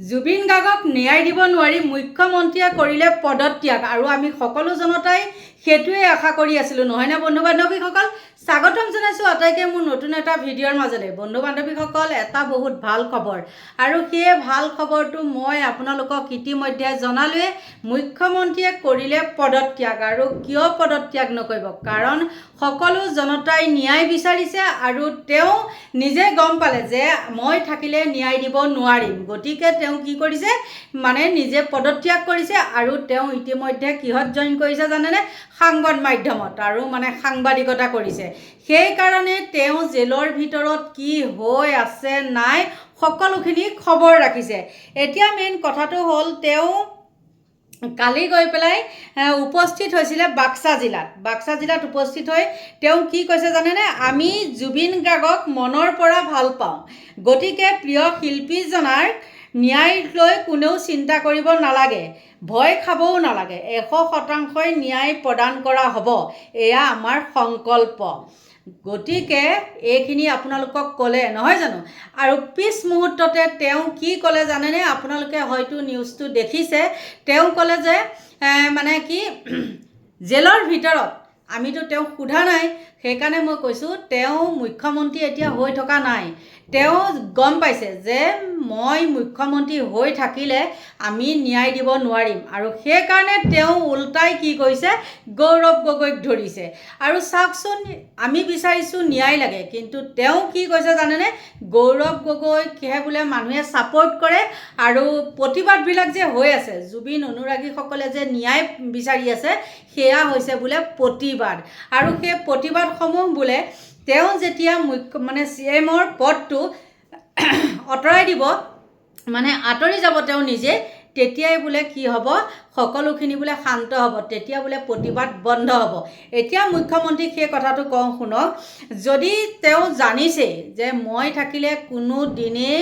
জুবিন গাৰ্গক ন্যায় দিব নোৱাৰি মুখ্যমন্ত্ৰীয়ে কৰিলে পদত্যাগ। আৰু আমি সকলো জনতাই সেইটোৱে আশা কৰি আছিলোঁ নহয়নে বন্ধু বান্ধৱীসকল স্বাগতম জনাইছোঁ আটাইকে মোৰ নতুন এটা ভিডিঅ'ৰ মাজলৈ বন্ধু বান্ধৱীসকল এটা বহুত ভালো খবৰ। আৰু সেই ভালো খবৰটো মই আপোনালোকক ইতিমধ্যে জনালোৱে। মুখ্যমন্ত্ৰীয়ে কৰিলে পদত্যাগ আৰু কিয় পদত্যাগ নকৰিব? কাৰণ সকলো জনতাই ন্যায় বিচাৰিছে আৰু তেওঁ নিজে গম পালে যে মই থাকিলে ন্যায় দিব নোৱাৰিম। গতিকে তেওঁ কি কৰিছে? মানে নিজে পদত্যাগ কৰিছে আৰু তেওঁ ইতিমধ্যে কিহত জইন কৰিছে জানেনে? সাংবাদ মাধ্যমত আৰু মানে সাংবাদিকতা কৰিছে। সেইকাৰণে তেওঁ জেলৰ ভিতৰত কি হৈ আছে নাই সকলোখিনি খবৰ ৰাখিছে। এতিয়া মেইন কথাটো হ'ল তেওঁ কালি গৈ পেলাই উপস্থিত হৈছিলে বাক্সা জিলাত। বাক্সা জিলাত উপস্থিত হৈ তেওঁ কি কৈছে জানেনে? আমি জুবিন গাৰ্গক মনৰ পৰা ভালো পাওঁ। গতিকে প্ৰিয় শিল্পীজনাৰ ন্যায় লৈ কোনেও চিন্তা কৰিব নালাগে ভয় খাবও নালাগে। এশ শতাংশই ন্যায় প্ৰদান কৰা হ'ব এয়া আমাৰ সংকল্প। গতিকে এইখিনি আপোনালোকক ক'লে নহয় জানো? আৰু পিছ মুহূৰ্ততে তেওঁ কি ক'লে জানেনে? আপোনালোকে হয়তো নিউজটো দেখিছে। তেওঁ ক'লে যে মানে কি জেলৰ ভিতৰত আমিতো তেওঁক সোধা নাই। সেইকাৰণে মই কৈছোঁ তেওঁ মুখ্যমন্ত্ৰী এতিয়া হৈ থকা নাই। তেওঁ গম পাইছে যে মই মুখ্যমন্ত্ৰী হৈ থাকিলে আমি ন্যায় দিব নোৱাৰিম আৰু সেইকাৰণে তেওঁ ওলটাই কি কৰিছে, গৌৰৱ গগৈক ধৰিছে। আৰু চাওকচোন, আমি বিচাৰিছোঁ ন্যায় লাগে, কিন্তু তেওঁ কি কৈছে জানেনে? গৌৰৱ গগৈকহে বোলে মানুহে ছাপৰ্ট কৰে আৰু প্ৰতিবাদবিলাক যে হৈ আছে, জুবিন অনুৰাগীসকলে যে ন্যায় বিচাৰি আছে, সেয়া হৈছে বোলে প্ৰতিবাদ। আৰু সেই প্ৰতিবাদসমূহ বোলে তেওঁ যেতিয়া মুখ্য মানে চি এমৰ পদটো আঁতৰাই দিব মানে আঁতৰি যাব তেওঁ নিজে, তেতিয়াই বোলে কি হ'ব, সকলোখিনি বোলে শান্ত হ'ব, তেতিয়া বোলে প্ৰতিবাদ বন্ধ হ'ব। এতিয়া মুখ্যমন্ত্ৰীক সেই কথাটো কওঁ, শুনক, যদি তেওঁ জানিছেই যে মই থাকিলে কোনো দিনেই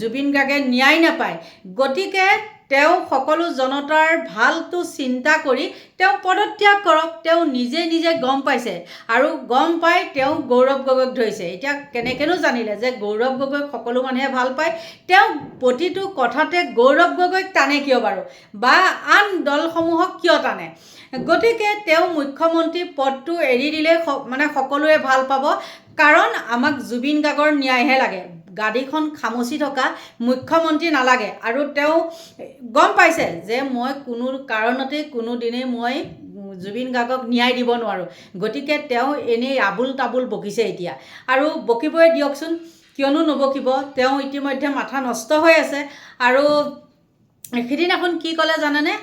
জুবিন গাৰ্গে ন্যায় নাপায়, গতিকে তেওঁ সকলো জনতাৰ ভালটো চিন্তা কৰি তেওঁ পদত্যাগ কৰক, তেওঁ নিজে নিজে গম পাইছে। আৰু গম পাই তেওঁ গৌৰৱ গগৈক ধৰিছে। এতিয়া কেনেকৈনো জানিলে যে গৌৰৱ গগৈক সকলো মানুহে ভালো পায়? তেওঁ প্ৰতিটো কথাতে গৌৰৱ গগৈক টানে কিয় বাৰু? বা আন দলসমূহক কিয় টানে? গতিকে তেওঁ মুখ্যমন্ত্ৰী পদটো এৰি দিলে মানে সকলোৱে ভালো পাব। কাৰণ আমাক জুবিন গাৰ্গৰ ন্যায়হে লাগে। গাদীখন খামুচি থকা মুখ্যমন্ত্ৰী নালাগে। আৰু তেওঁ গম পাইছে যে মই কোনো কাৰণতেই কোনোদিনেই মই জুবিন গাৰ্গক ন্যায় দিব নোৱাৰোঁ। গতিকে তেওঁ এনেই আবুল তাবুল বকিছে এতিয়া। আৰু বকিবই দিয়কচোন, কিয়নো নবকিব। তেওঁ ইতিমধ্যে মাথা নষ্ট হৈ আছে। আৰু সিদিনাখন কি ক'লে জানেনে?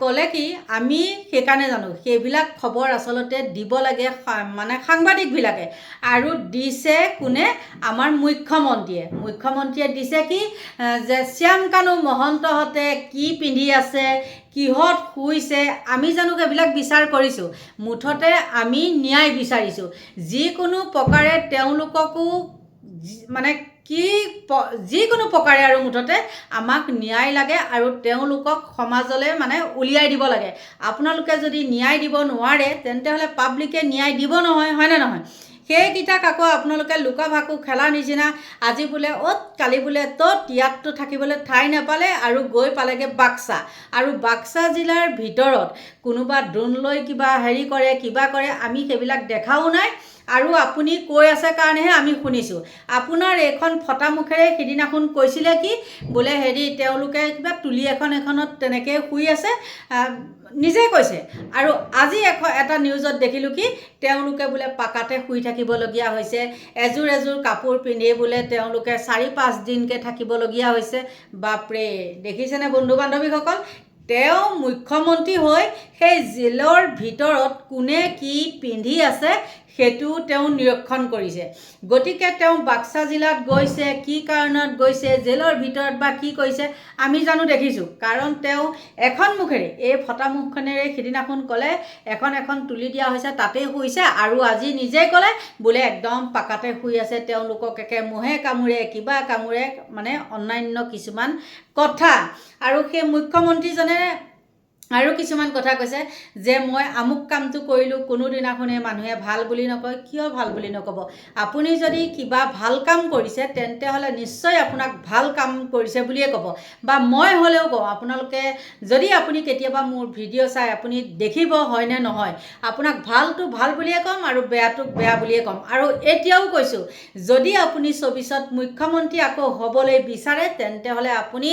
ক'লে কি, আমি সেইকাৰণে জানো, সেইবিলাক খবৰ আচলতে দিব লাগে মানে সাংবাদিকবিলাকে। আৰু দিছে কোনে? আমাৰ মুখ্যমন্ত্ৰীয়ে। মুখ্যমন্ত্ৰীয়ে দিছে কি যে শ্যাম কানু মহন্তহঁতে কি পিন্ধি আছে, কিহত শুইছে, আমি জানো সেইবিলাক বিচাৰ কৰিছোঁ। মুঠতে আমি ন্যায় বিচাৰিছোঁ। যিকোনো প্ৰকাৰে তেওঁলোককো মানে কি যিকোনো প্ৰকাৰে আৰু মুঠতে আমাক ন্যায় লাগে আৰু তেওঁলোকক সমাজলৈ মানে উলিয়াই দিব লাগে। আপোনালোকে যদি ন্যায় দিব নোৱাৰে তেন্তে হ'লে পাব্লিকে ন্যায় দিব নহয় হয়নে নহয়? সেইকেইটাক আকৌ আপোনালোকে লুকা ভাকু খেলাৰ নিচিনা আজি বোলে অ'ত, কালি বোলে ত'ত, ইয়াততো থাকিবলৈ ঠাই নাপালে আৰু গৈ পালেগৈ বাক্সা। আৰু বাক্সা জিলাৰ ভিতৰত কোনোবা ড্ৰোন লৈ কিবা হেৰি কৰে, কিবা কৰে, আমি সেইবিলাক দেখাও নাই। আৰু আপুনি কৈ আছে কাৰণেহে আমি শুনিছোঁ। আপোনাৰ এইখন ফটা মুখেৰে সিদিনাখন কৈছিলে কি বোলে হেৰি তেওঁলোকে কিবা তুলি এখন এখনত তেনেকৈ শুই আছে আহ, নিজে কৈছে। আৰু আজি এখন এটা নিউজত দেখিলোঁ কি তেওঁলোকে বোলে পাকাতে শুই থাকিবলগীয়া হৈছে এযোৰ এযোৰ কাপোৰ পিন্ধি বোলে তেওঁলোকে চাৰি পাঁচদিনকৈ থাকিবলগীয়া হৈছে। বাপৰে দেখিছেনে বন্ধু বান্ধৱীসকল? তেওঁ মুখ্যমন্ত্ৰী হৈ সেই জেলৰ ভিতৰত কোনে কি পিন্ধি আছে সেইটোও তেওঁ নিৰীক্ষণ কৰিছে। গতিকে তেওঁ বাক্সা জিলাত গৈছে, কি কাৰণত গৈছে, জেলৰ ভিতৰত বা কি কৰিছে, আমি জানো, দেখিছোঁ। কাৰণ তেওঁ এখন মুখেৰে, এই ফটা মুখখনেৰে সিদিনাখন ক'লে, এখন এখন তুলি দিয়া হৈছে, তাতেই শুইছে আৰু আজি নিজেই ক'লে, বোলে একদম পাকাতে শুই আছে, তেওঁলোকক একে মহে কামোৰে, কিবা কামোৰে মানে অন্যান্য কিছুমান কথা। আৰু সেই মুখ্যমন্ত্ৰীজনে আৰু কিছুমান কথা কৈছে যে মই আমুক কামটো কৰিলোঁ, কোনোদিনাখনে মানুহে ভালো বুলি নকয়, কিয় ভালো বুলি নক'ব? আপুনি যদি কিবা ভালো কাম কৰিছে তেন্তে হ'লে নিশ্চয় আপোনাক ভালো কাম কৰিছে বুলিয়ে ক'ব। বা মই হ'লেও কওঁ, আপোনালোকে যদি আপুনি কেতিয়াবা মোৰ ভিডিঅ' চাই আপুনি দেখিব হয়নে নহয়, আপোনাক ভালটো ভালো বুলিয়ে ক'ম আৰু বেয়াটোক বেয়া বুলিয়ে ক'ম। আৰু এতিয়াও কৈছোঁ, যদি আপুনি চৌবিছত মুখ্যমন্ত্ৰী আকৌ হ'বলৈ বিচাৰে তেন্তে হ'লে আপুনি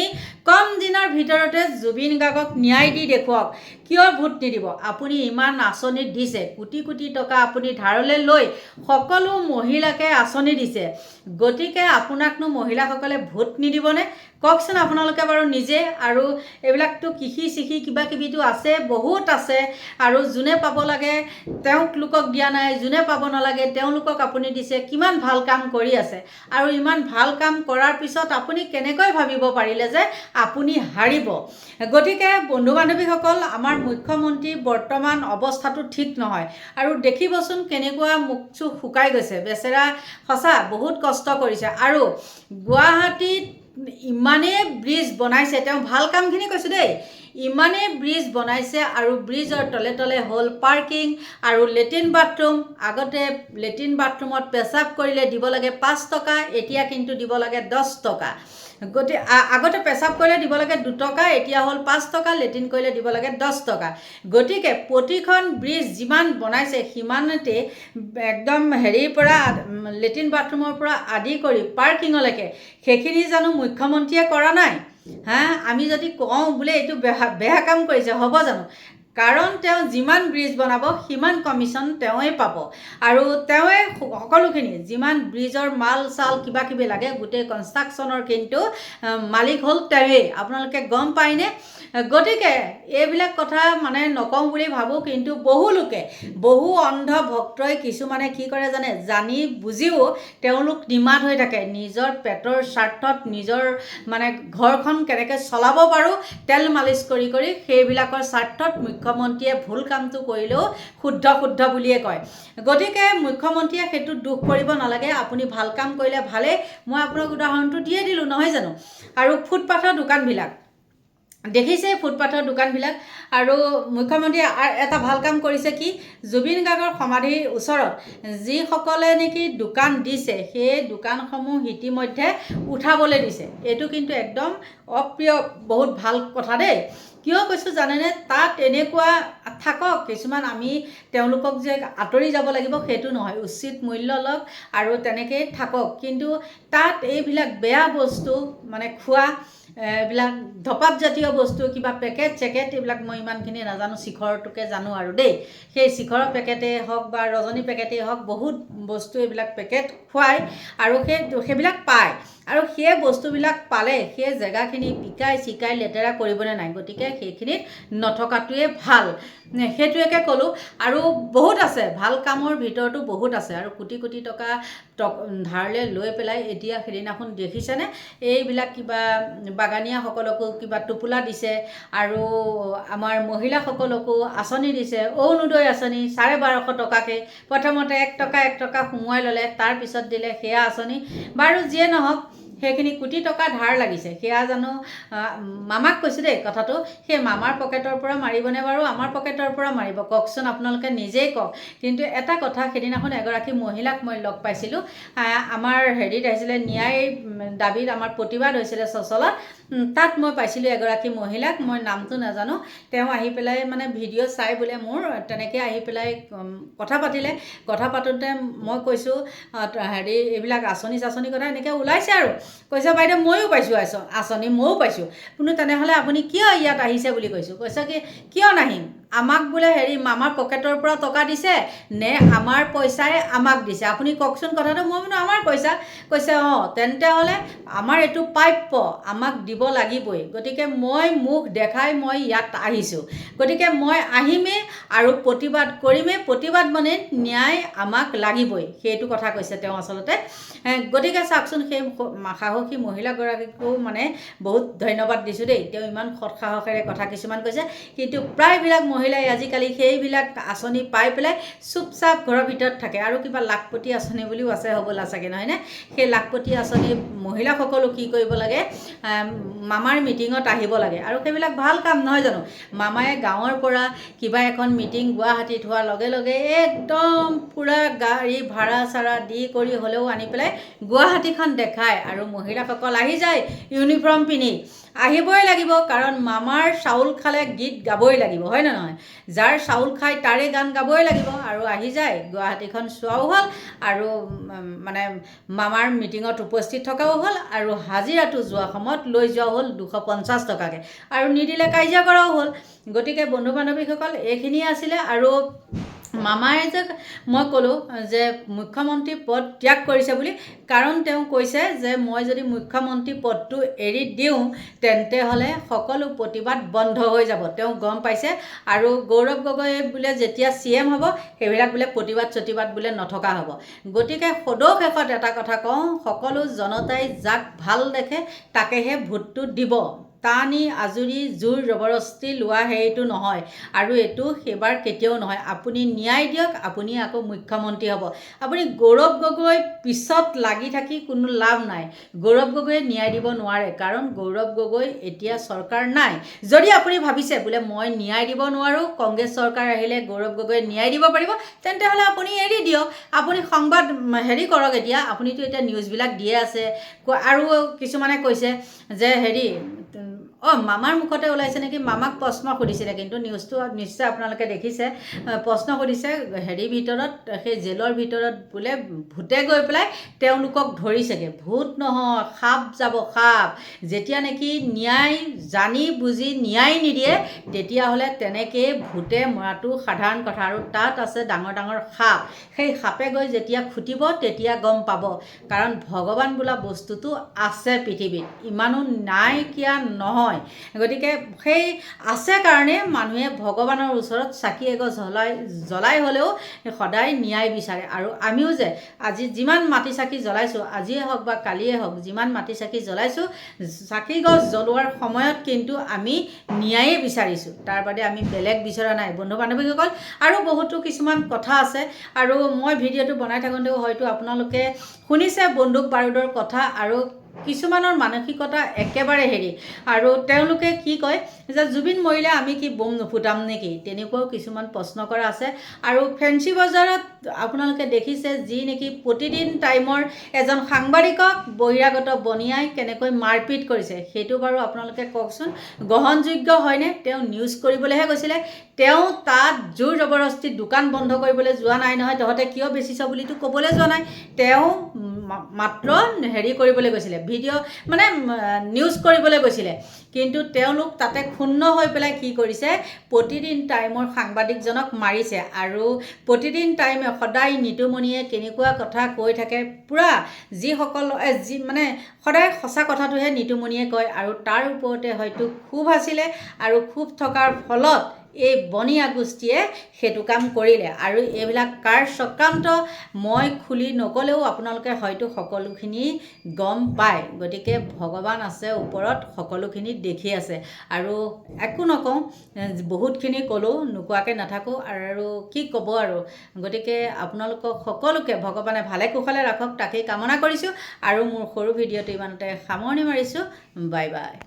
কম দিনৰ ভিতৰতে জুবিন গাৰ্গক ন্যায় দি দেখুৱাওক। কিয় ভোট নিদিব? আপুনি ইমান আঁচনি দিছে। কোটি কোটি টকা আপুনি ধাৰলৈ লৈ সকলো মহিলাকে আঁচনি দিছে। গতিকে আপোনাকনো মহিলাসকলে ভোট নিদিবনে? কওকচোন আপোনালোকে বাৰু নিজে আৰু এইবিলাকতো কৃষি চিষি কিবা কিবিটো আছে বহুত আছে। আৰু যোনে পাব লাগে তেওঁক লোকক দিয়া নাই যোনে পাব নালাগে তেওঁলোকক আপুনি দিছে। কিমান ভাল কাম কৰি আছে। আৰু ইমান ভাল কাম কৰাৰ পিছত আপুনি কেনেকৈ ভাবিব পাৰিলে যে আপুনি হাৰিব? গতিকে বন্ধু বান্ধৱীসকল আমাৰ মুখ্যমন্ত্ৰী বৰ্তমান অৱস্থাটো ঠিক নহয়। আৰু দেখিবচোন কেনেকুৱা মুখ চুখ শুকাই গৈছে। বেচেৰা সঁচা বহুত কষ্ট কৰিছে। আৰু গুৱাহাটীত ইমানেই ব্ৰিজ বনাইছে, তেওঁ ভালো কামখিনি কৈছোঁ দেই। ইমানেই ব্ৰিজ বনাইছে আৰু ব্ৰিজৰ তলে তলে হ'ল পাৰ্কিং আৰু লেট্ৰিন বাথৰুম। আগতে লেট্ৰিন বাথৰুমত পেচাব কৰিলে দিব লাগে পাঁচ টকা, এতিয়া কিন্তু দিব লাগে দহ টকা। গতিকে আগতে পেচাব কৰিলে দিব লাগে দুটকা, এতিয়া হ'ল পাঁচ টকা, লেট্ৰিন কৰিলে দিব লাগে দহ টকা। গতিকে প্ৰতিখন ব্ৰিজ যিমান বনাইছে, সিমানতে একদম হেৰিৰ পৰা লেট্ৰিন বাথৰুমৰ পৰা আদি কৰি পাৰ্কিঙলৈকে, সেইখিনি জানো মুখ্যমন্ত্ৰীয়ে কৰা নাই? হা, আমি যদি কওঁ বোলে এইটো বেয়া বেয়া কাম কৰিছে, হ'ব জানো? কাৰণ তেওঁ যিমান ব্ৰিজ বনাব, সিমান কমিশ্যন তেওঁৱে পাব। আৰু তেওঁৱে সকলোখিনি, যিমান ব্ৰিজৰ মাল, চাল কিবা কিবি লাগে, গোটেই কনষ্ট্ৰাকশ্যনৰ কিন্তু মালিক হ'ল তেওঁৱেই। আপোনালোকে গম পায়নে গতিকে, এইবিলাক কথা মানে নকওঁ বুলি ভাবোঁ, কিন্তু বহু লোকে, বহু অন্ধ ভক্তই কিছুমানে কি কৰে জানে? জানি বুজিও তেওঁলোক নিমাত হৈ থাকে। নিজৰ পেটৰ স্বাৰ্থত নিজৰ মানে ঘৰখন কেনেকৈ চলাব পাৰোঁ, তেল মালিচ কৰি কৰি সেইবিলাকৰ স্বাৰ্থত মুখ্যমন্ত্ৰীয়ে ভুল কামটো কৰিলেও শুদ্ধ শুদ্ধ বুলিয়ে কয়। গতিকে মুখ্যমন্ত্ৰীয়ে সেইটো দুখ কৰিব নালাগে, আপুনি ভালো কাম কৰিলে ভালেই, মই আপোনাক উদাহৰণটো দিয়ে দিলোঁ, নহয় জানো? আৰু ফুটপাথৰ দোকানবিলাক। দেখিছে ফুটপাথৰ দোকানবিলাক। আৰু মুখ্যমন্ত্ৰীয়ে এটা ভালো কাম কৰিছে কি? জুবিন গাৰ্গৰ সমাধিৰ ওচৰত যিসকলে নেকি দোকান দিছে, সেই দোকানসমূহ ইতিমধ্যে উঠাবলৈ দিছে। এইটো কিন্তু একদম অপ্ৰিয়, বহুত ভালো কথা দেই। কিয় কৈছোঁ জানেনে? তাত এনেকুৱা থাকক কিছুমান আমি তেওঁলোকক যে আঁতৰি যাব লাগিব সেইটো নহয়। উচিত মূল্য লওক আৰু তেনেকেই থাকক। কিন্তু তাত এইবিলাক বেয়া বস্তু মানে খোৱা এইবিলাক ধপাত জাতীয় বস্তু, কিবা পেকেট চেকেট, এইবিলাক মই ইমানখিনি নাজানো, শিখৰটোকে জানো আৰু দেই। সেই শিখৰৰ পেকেটেই হওক বা ৰজনী পেকেটেই হওক, বহুত বস্তু এইবিলাক পেকেট খুৱায় আৰু সেই সেইবিলাক পায়। আৰু সেই বস্তুবিলাক পালে, সেই জেগাখিনি পিকাই চিকাই লেতেৰা কৰিবনে নাই, গতিকে সেইখিনিত নথকাটোৱে ভালো। সেইটোৱেকে ক'লোঁ। আৰু বহুত আছে, ভালো কামৰ ভিতৰতো বহুত আছে। আৰু কোটি কোটি টকা ধাৰলৈ লৈ পেলাই এতিয়া সেইদিনাখন দেখিছেনে? এইবিলাক কিবা বাগানীয়াসকলকো কিবা টোপোলা দিছে আৰু আমাৰ মহিলাসকলকো আঁচনি দিছে। অৰুণোদয় আঁচনি চাৰে বাৰশ টকাকৈ। প্ৰথমতে এক টকা এক টকা সোমোৱাই ল'লে। তাৰপিছত দিলে সেয়া আঁচনি। বাৰু যিয়ে নহওক সেইখিনি কোটি টকা ধাৰ লাগিছে। সেয়া জানো মামাক কৈছোঁ দেই কথাটো সেই মামাৰ পকেটৰ পৰা মাৰিবনে বাৰু? আমাৰ পকেটৰ পৰা মাৰিব। কওকচোন আপোনালোকে নিজেই কওক। কিন্তু এটা কথা সেইদিনাখন এগৰাকী মহিলাক মই লগ পাইছিলোঁ। আমাৰ হেৰিত আহিছিলে ন্যায় দাবীত আমাৰ প্ৰতিবাদ হৈছিলে চচলত। তাত মই পাইছিলোঁ এগৰাকী মহিলাক মই নামটো নাজানো। তেওঁ আহি পেলাই মানে ভিডিঅ' চাই বোলে মোৰ তেনেকৈ আহি পেলাই কথা পাতিলে। কথা পাতোঁতে মই কৈছোঁ হেৰি এইবিলাক আঁচনি চাচনি কথা এনেকৈ ওলাইছে আৰু। কৈছে বাইদেউ ময়ো পাইছোঁ আঁচনি ময়ো পাইছোঁ। কোনো তেনেহ'লে আপুনি কিয় ইয়াত আহিছে বুলি কৈছোঁ? কৈছে কি কিয় নাহিম? আমাক বোলে হেৰি মামাৰ পকেটৰ পৰা টকা দিছে নে আমাৰ পইচাই আমাক দিছে? আপুনি কওকচোন কথাটো মই বোলো আমাৰ পইচা। কৈছে অঁ তেন্তে হ'লে আমাৰ এইটো প্ৰাপ্য আমাক দিব লাগিবই। গতিকে মই মুখ দেখাই মই ইয়াত আহিছোঁ। গতিকে মই আহিমেই আৰু প্ৰতিবাদ কৰিমেই। প্ৰতিবাদ মানে ন্যায় আমাক লাগিবই। সেইটো কথা কৈছে তেওঁ আচলতে। গতিকে চাওকচোন সেই সাহসী মহিলাগৰাকীকো মানে বহুত ধন্যবাদ দিছোঁ দেই। তেওঁ ইমান সৎ সাহসেৰে কথা কিছুমান কৈছে। কিন্তু প্ৰায়বিলাক মহিলাই আজিকালি সেইবিলাক আঁচনি পাই পেলাই চুপচাপ ঘৰৰ ভিতৰত থাকে। আৰু কিবা লাখপতি আঁচনি বুলিও আছে হ'বলা চাগে নহয়নে? সেই লাখপতি আঁচনি মহিলাসকলো কি কৰিব লাগে? মামাৰ মিটিঙত আহিব লাগে। আৰু সেইবিলাক ভাল কাম নহয় জানো? মামায়ে গাঁৱৰ পৰা কিবা এখন মিটিং গুৱাহাটীত হোৱাৰ লগে লগে একদম পূৰা গাড়ী ভাড়া চাড়া দি কৰি হ'লেও আনি পেলাই গুৱাহাটীখন দেখায়। আৰু মহিলাসকল আহি যায় ইউনিফৰ্ম পিন্ধি। আহিবই লাগিব, কাৰণ মামাৰ চাউল খালে গীত গাবই লাগিব, হয় নে নহয়? যাৰ চাউল খায় তাৰে গান গাবই লাগিব আৰু আহি যায়, গুৱাহাটীখন চোৱাও হ'ল আৰু মানে মামাৰ মিটিঙত উপস্থিত থকাও হ'ল আৰু হাজিৰাটো যোৱা সময়ত লৈ যোৱা হ'ল দুশ পঞ্চাছ টকাকৈ। আৰু নিদিলে কাজিয়া কৰাও হ'ল। গতিকে বন্ধু বান্ধৱীসকল এইখিনিয়ে আছিলে আৰু মামাই যে মই ক'লোঁ, যে মুখ্যমন্ত্ৰী পদ ত্যাগ কৰিছে বুলি, কাৰণ তেওঁ কৈছে যে মই যদি মুখ্যমন্ত্ৰী পদটো এৰি দিওঁ, তেন্তে হ'লে সকলো প্ৰতিবাদ বন্ধ হৈ যাব। তেওঁ গম পাইছে। আৰু গৌৰৱ গগৈ বোলে যেতিয়া চি এম হ'ব, সেইবিলাক বোলে প্ৰতিবাদ চতিবাদ বোলে নথকা হ'ব। গতিকে সদৌ শেষত এটা কথা কওঁ, সকলো জনতাই যাক ভালো দেখে, তাকেহে ভোটটো দিব। টানি আজুৰি জোৰ জবৰদস্তি লোৱা হেৰিটো নহয়। আৰু এইটো সেইবাৰ কেতিয়াও নহয়। আপুনি ন্যায় দিয়ক আপুনি আকৌ মুখ্যমন্ত্ৰী হ'ব। আপুনি গৌৰৱ গগৈ পিছত লাগি থাকি কোনো লাভ নাই। গৌৰৱ গগৈয়ে ন্যায় দিব নোৱাৰে। কাৰণ গৌৰৱ গগৈ এতিয়া চৰকাৰ নাই। যদি আপুনি ভাবিছে বোলে মই ন্যায় দিব নোৱাৰোঁ কংগ্ৰেছ চৰকাৰ আহিলে গৌৰৱ গগৈয়ে ন্যায় দিব পাৰিব তেন্তে হ'লে আপুনি এৰি দিয়ক। আপুনি সংবাদ হেৰি কৰক এতিয়া। আপুনিতো এতিয়া নিউজবিলাক দিয়ে আছে। আৰু কিছুমানে কৈছে যে হেৰি অঁ মামাৰ মুখতে ওলাইছে নেকি? মামাক প্ৰশ্ন সুধিছিলে কিন্তু নিউজটো নিশ্চয় আপোনালোকে দেখিছে। প্ৰশ্ন সুধিছে হেৰিৰ ভিতৰত সেই জেলৰ ভিতৰত বোলে ভূতে গৈ পেলাই তেওঁলোকক ধৰিছেগৈ। ভূত নহয় সাপ যাব সাপ। যেতিয়া নেকি ন্যায় জানি বুজি ন্যায় নিদিয়ে তেতিয়াহ'লে তেনেকেই ভূতে মৰাটো সাধাৰণ কথা। আৰু তাত আছে ডাঙৰ ডাঙৰ সাপ। সেই সাপে গৈ যেতিয়া খুটিব তেতিয়া গম পাব। কাৰণ ভগৱান বোলা বস্তুটো আছে পৃথিৱীত। ইমানো নাইকিয়া নহয়। গতিকে সেই আছে কাৰণে মানুহে ভগৱানৰ ওচৰত চাকি এগছ জ্বলাই জ্বলাই হ'লেও সদায় ন্যায় বিচাৰে। আৰু আমিও যে আজি যিমান মাটি চাকি জ্বলাইছোঁ আজিয়ে হওক বা কালিয়ে হওক যিমান মাটি চাকি জ্বলাইছোঁ চাকি গছ জ্বলোৱাৰ সময়ত কিন্তু আমি ন্যায়েই বিচাৰিছোঁ। তাৰ বাদে আমি বেলেগ বিচৰা নাই বন্ধু বান্ধৱীসকল আৰু বহুতো কিছুমান কথা আছে। আৰু মই ভিডিঅ'টো বনাই থাকোঁতেও হয়তো আপোনালোকে শুনিছে বন্দুক বাৰুদৰ কথা। আৰু কিছুমানৰ মানসিকতা একেবাৰে হেৰি। আৰু তেওঁলোকে কি কয় যে, জুবিন মৰিলে আমি কি বোম নুফুটাম নেকি? তেনেকুৱাও কিছুমান প্ৰশ্ন কৰা আছে। আৰু ফেঞ্চি বজাৰত আপোনালোকে দেখিছে যি নেকি প্ৰতিদিন টাইমৰ এজন সাংবাদিকক বহিৰাগত বনিয়াই কেনেকৈ মাৰপিট কৰিছে। সেইটো বাৰু আপোনালোকে কওকচোন। গ্ৰহণযোগ্য হয়নে? তেওঁ নিউজ কৰিবলৈহে গৈছিলে। তেওঁ তাত জোৰ জবৰদস্তি দোকান বন্ধ কৰিবলৈ যোৱা নাই নহয়। তহঁতে কিয় বেচিছ বুলিতো ক'বলৈ যোৱা নাই। তেওঁ মাত্ৰ হেৰি কৰিবলৈ গৈছিলে ভিডিঅ' মানে নিউজ কৰিবলৈ গৈছিলে। কিন্তু তেওঁলোক তাতে ক্ষুণ্ণ হৈ পেলাই কি কৰিছে প্ৰতিদিন টাইমৰ সাংবাদিকজনক মাৰিছে আৰু প্ৰতিদিন টাইমে সদায় নিতুমণিয়ে কেনেকুৱা কথা কৈ থাকে পূৰা যিসকল যি মানে সদায় সঁচা কথাটোহে নিতুমণিয়ে কয় আৰু তাৰ ওপৰতে হয়তো ক্ষোভ আছিলে আৰু ক্ষোভ থকাৰ ফলত এই বনিয়া গোষ্ঠীয়ে সেইটো কাম কৰিলে। আৰু এইবিলাক কাৰ চক্ৰান্ত মই খুলি নক'লেও আপোনালোকে হয়তো সকলোখিনি গম পায়। গতিকে ভগৱান আছে ওপৰত সকলোখিনি দেখি আছে। আৰু একো নকওঁ বহুতখিনি ক'লোঁ নোকোৱাকৈ নাথাকোঁ। আৰু কি ক'ব আৰু? গতিকে আপোনালোকক সকলোকে ভগৱানে ভালে কুশলে ৰাখক তাকেই কামনা কৰিছোঁ। আৰু মোৰ সৰু ভিডিঅ'টো ইমানতে সামৰণি মাৰিছোঁ। Bye bye.